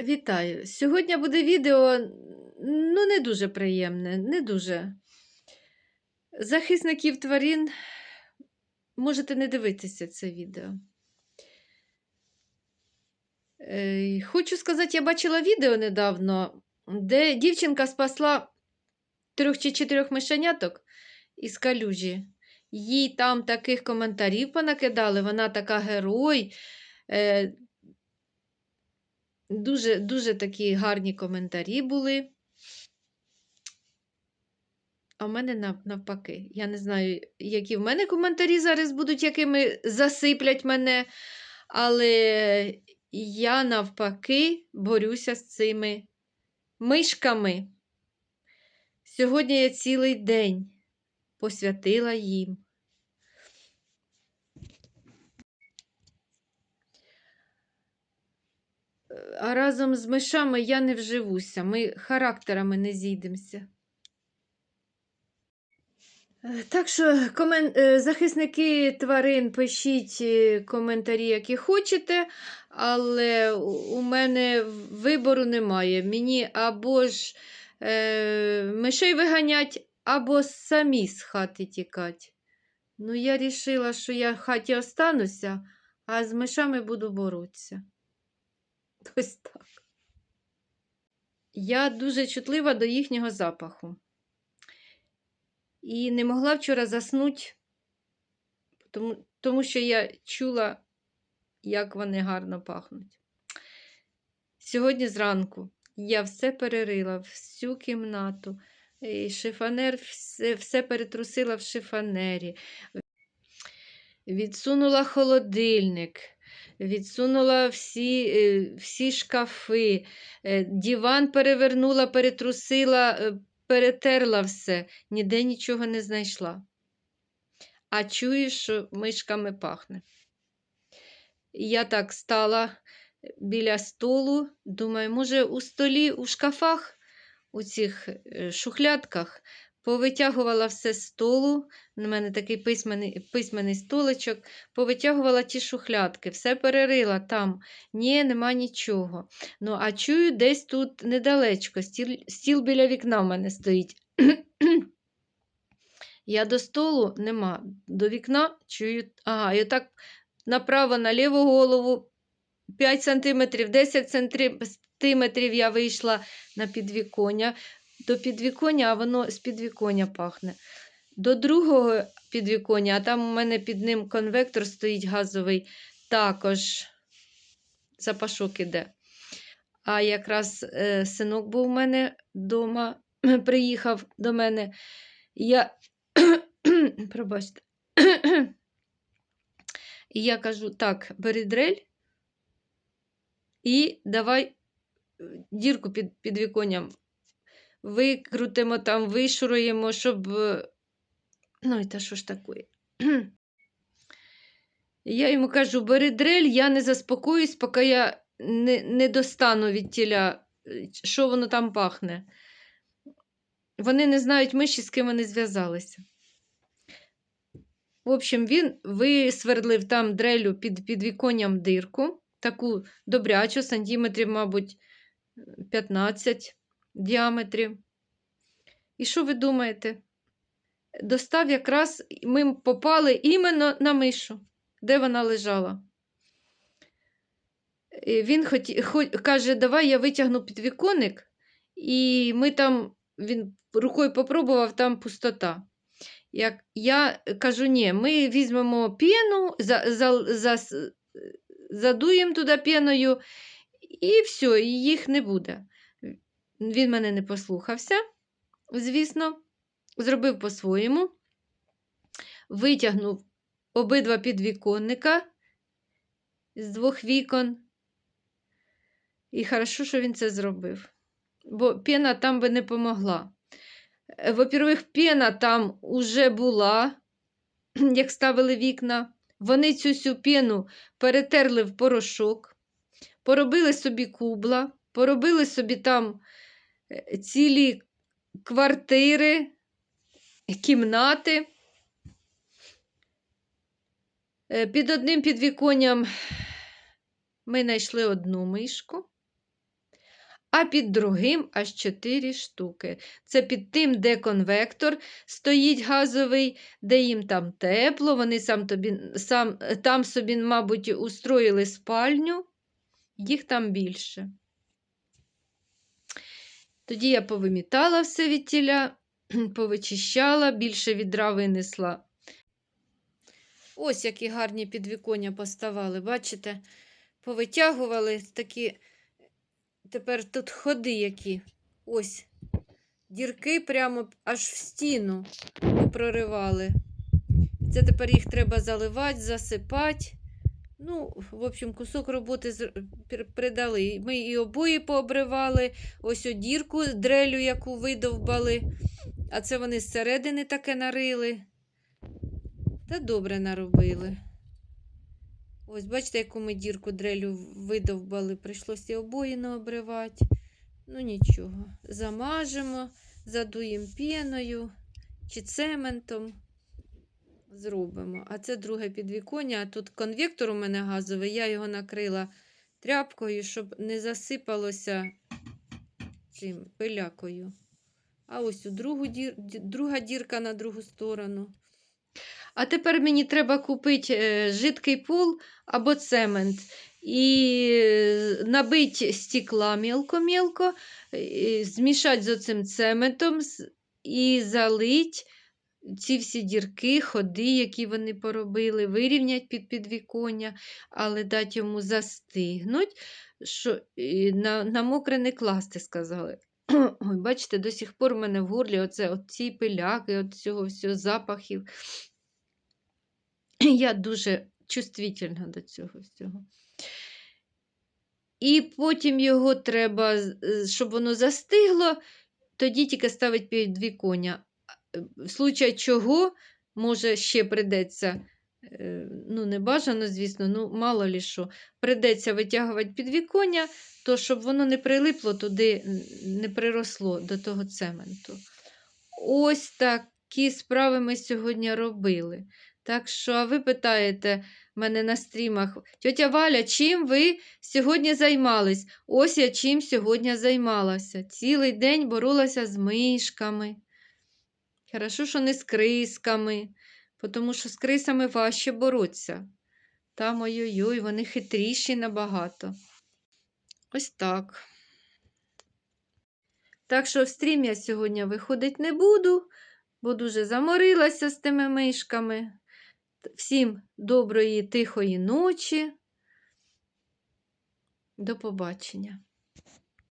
Вітаю! Сьогодні буде відео, ну, не дуже приємне, не дуже. Захисників тварин можете не дивитися це відео. Е, Хочу сказати, я бачила відео недавно, де дівчинка спасла трьох чи чотирьох мишеняток із калюжі. Їй там таких коментарів понакидали, вона така герой. Дуже, дуже такі гарні коментарі були. А в мене навпаки. Я не знаю, які в мене коментарі зараз будуть, якими засиплять мене. Але я навпаки борюся з цими мишками. Сьогодні я цілий день посвятила їм. А разом з мишами я не вживуся, ми характерами не зійдемося. Е, Так що комен... е, захисники тварин пишіть е, коментарі, які хочете, але у мене вибору немає. Мені або ж е... мишей виганять, або самі з хати тікать. Ну, я вирішила, що я в хаті остануся, а з мишами буду боротися. Ось так. Я дуже чутлива до їхнього запаху. І не могла вчора заснути, тому, тому що я чула, як вони гарно пахнуть. Сьогодні зранку я все перерила, всю кімнату, і шифонер, все, все перетрусила в шифонері, відсунула холодильник, відсунула всі, е, всі шкафи, е, диван перевернула, перетрусила, е, перетерла все, ніде нічого не знайшла. А чую, що мишками пахне. Я так стала біля столу, думаю, може, у столі, у шкафах, у цих шухлядках, повитягувала все з столу. У мене такий письменний, письменний столичок, повитягувала ті шухлядки, все перерила там. Ні, нема нічого. Ну, а чую, десь тут недалечко, стіл, стіл біля вікна в мене стоїть. Я до столу нема, до вікна чую. Ага, і отак направо на ліву голову 5 сантиметрів, 10 сантиметрів я вийшла на підвіконня. До підвіконня, а воно з підвіконня пахне. До другого підвіконня, а там у мене під ним конвектор стоїть газовий, також запашок іде. А якраз е, синок був у мене вдома, приїхав до мене. Я, пробачте. І я кажу: так, бери дрель і давай е, дірку під, під віконням викрутимо там, вишуруємо, щоб. е, Ну, і та що ж таке? Я йому кажу: бери дрель, я не заспокоюсь, поки я не, не достану від тіля, е, що воно там пахне. Вони не знають миші, з ким вони зв'язалися. В общем, він висвердлив там дрелю під підвіконням дирку, таку добрячу, сантиметрів, мабуть, 15 діаметрів. І що ви думаєте? Достав якраз, ми попали іменно на мишу, де вона лежала. І Він хоті, хо, каже, давай я витягну підвіконник, і ми там, він рукою попробував, там пустота. Як я кажу, ні, ми візьмемо пену, за, за, за, задуємо туди пеною, і все, їх не буде. Він мене не послухався, звісно, зробив по-своєму, витягнув обидва підвіконника з двох вікон. І хорошо, що він це зробив. Бо пена там би не помогла. Е, Во-первых, пена там уже була, як ставили вікна. Вони цю всю пену перетерли в порошок, поробили собі кубла, поробили собі там цілі квартири, кімнати. Е, Під одним підвіконням ми знайшли одну мишку. а під другим аж 4 штуки. Це під тим, де конвектор стоїть газовий, де їм там тепло, вони сам тобі, сам, там собі, мабуть, устроїли спальню, їх там більше. Тоді я повимітала все від тіля, повичищала, більше відра винесла. Ось які гарні підвіконня поставали, бачите? Повитягували такі. Тепер тут ходи які. Ось. Дірки прямо аж в стіну проривали. Це тепер їх треба заливати, засипати. Ну, в общем, кусок роботи придали. Ми і обої пообривали, ось одірку дрелю, яку видовбали. А це вони зсередини таке нарили. Та добре наробили. Ось, бачите, яку ми дірку дрелю видовбали. Прийшлося і обої наобривати. Ну нічого. Замажемо, задуємо піною чи цементом. Зробимо. А це друге підвіконня. Тут конвектор у мене газовий, я його накрила тряпкою, щоб не засипалося цим пилякою. А ось у другу дір... друга дірка на другу сторону. А тепер мені треба купити е, жидкий пол або цемент і е, набити стекла мілко-мілко, змішати з оцим цементом і залить ці всі дірки, ходи, які вони поробили, вирівнять під підвіконня, але дати йому застигнуть, що на, на мокре не класти, сказали. Ой, бачите, до сих пор у мене в горлі оце, оці пиляки, от цього всього запахів. Я дуже чувствительна до цього всього. І потім його треба, щоб воно застигло, тоді тільки ставить підвіконня. А, е, В случай чого, може, ще придеться, е, ну, не бажано, звісно, ну, мало лі що, придеться витягувати підвіконня, то щоб воно не прилипло туди, не приросло до того цементу. Ось такі справи ми сьогодні робили. Так що, а ви питаєте мене на стрімах, тьотя Валя, чим ви сьогодні займались? Ось я чим сьогодні займалася. Цілий день боролася з мишками. Хорошо, що не з крисками, тому що з крисами важче боротися. Там ой-ой-ой, вони хитріші набагато. Ось так. Так що в стрім я сьогодні виходить не буду, бо дуже заморилася з тими мишками. Всім доброї, тихої ночі. До побачення.